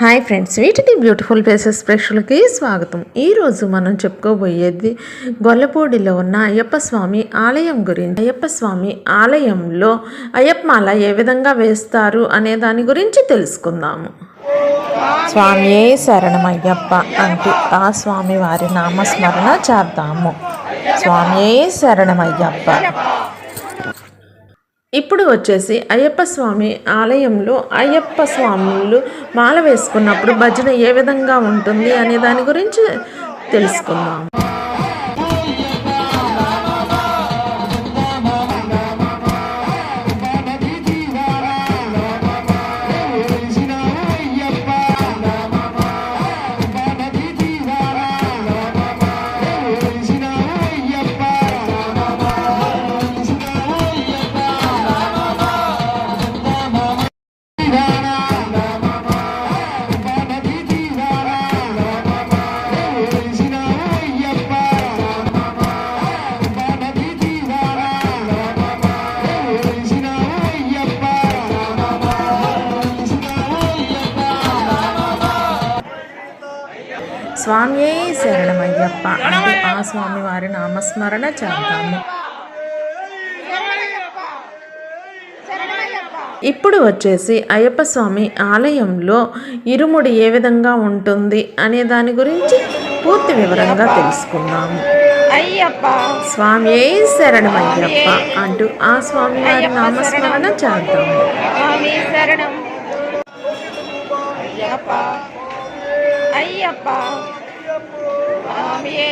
Hi friends వీటిని beautiful places ప్రేక్షకులకి స్వాగతం. ఈరోజు మనం చెప్పుకోబోయేది గొల్లపూడిలో ఉన్న అయ్యప్ప స్వామి ఆలయం గురించి. అయ్యప్ప స్వామి ఆలయంలో అయ్యప్పమాల ఏ విధంగా వేస్తారు అనే దాని గురించి తెలుసుకుందాము. స్వామియే శరణమయ్యప్ప అంటూ ఆ స్వామి వారి నామస్మరణ చేద్దాము. స్వామియే శరణమయ్యప్ప ఇప్పుడు వచ్చేసి అయ్యప్ప స్వామి ఆలయంలో అయ్యప్ప స్వాములు మాల వేసుకున్నప్పుడు భజన ఏ విధంగా ఉంటుంది అనే దాని గురించి తెలుసుకుందాం. స్వామియే శరణమయ్యప్ప. అంటూ ఆ స్వామి వారి నామస్మరణ చేద్దాము. ఇప్పుడు వచ్చేసి అయ్యప్ప స్వామి ఆలయంలో ఇరుముడి ఏ విధంగా ఉంటుంది అనే దాని గురించి పూర్తి వివరంగా తెలుసుకుందాము. అయ్యప్ప. స్వామి శరణమయ్యప్ప అంటూ ఆ స్వామి వారి నామస్మరణ చేద్దాము. అయ్యప్ప. சுவாமியே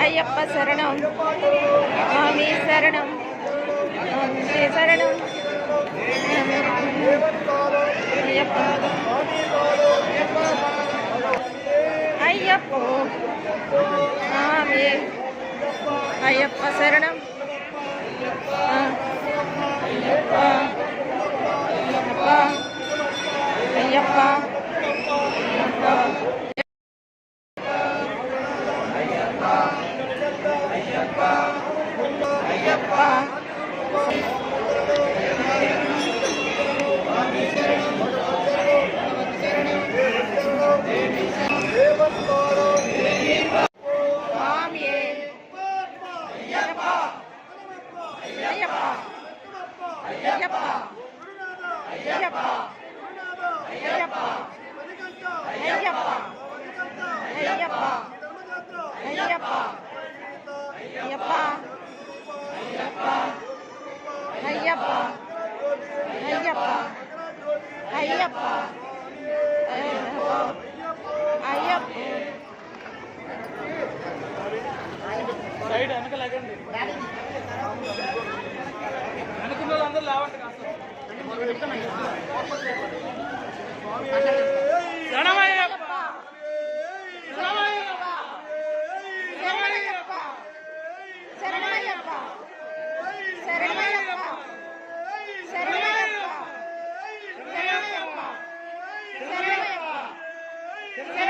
ஐயப்ப சரணம். சுவாமி சரணம். சரணம். ஐயப்பா. ஐயப்போ. சுவாமியே ஐயப்ப சரணம். అయ్యప్ప. అయ్యప్ప. అయ్యప్ప. అయ్యప్ప. అయ్యప్ప. అయ్యప్ప సైడ్ వెనక లాగండి. వెనకున్న వాళ్ళందరూ లేవండి కాస్త. Yeah.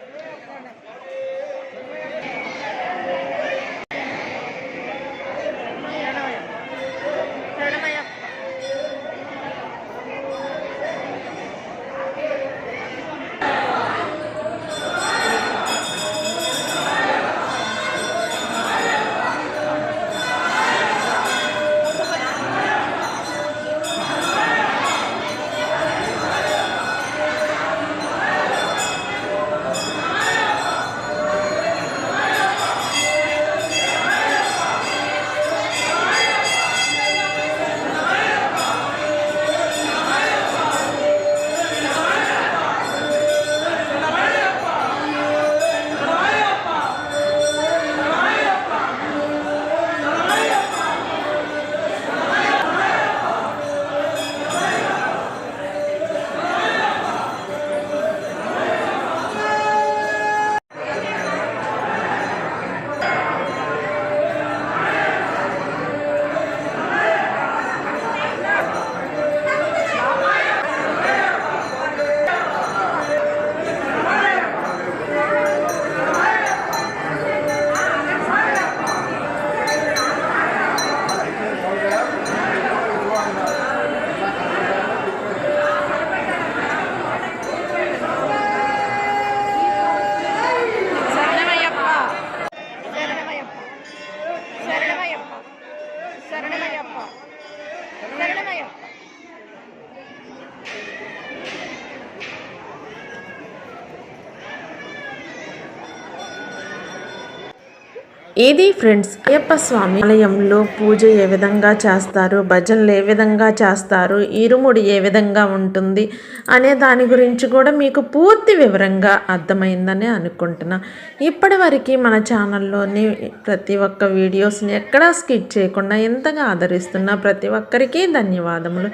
శరణమయ్యప్ప ఇది ఫ్రెండ్స్? అయ్యప్ప స్వామి ఆలయంలో పూజ ఏ విధంగా చేస్తారు? భజనలు ఏ విధంగా చేస్తారు? ఇరుముడి ఏ విధంగా ఉంటుంది? అనే దాని గురించి కూడా మీకు పూర్తి వివరంగా అర్థమైందని అనుకుంటున్నా. ఇప్పటివరకు మన ఛానల్లోని ప్రతి ఒక్క వీడియోస్ని ఎక్కడా స్కిప్ చేయకుండా ఎంతగా ఆదరిస్తున్న ప్రతి ఒక్కరికి ధన్యవాదములు.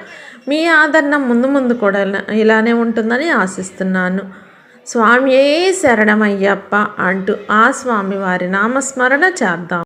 మీ ఆదరణ ముందు ముందు కూడా ఇలానే ఉంటుందని ఆశిస్తున్నాను. స్వామియే శరణమయ్యప్ప అంటూ ఆ స్వామి వారి నామస్మరణ చేద్దాం.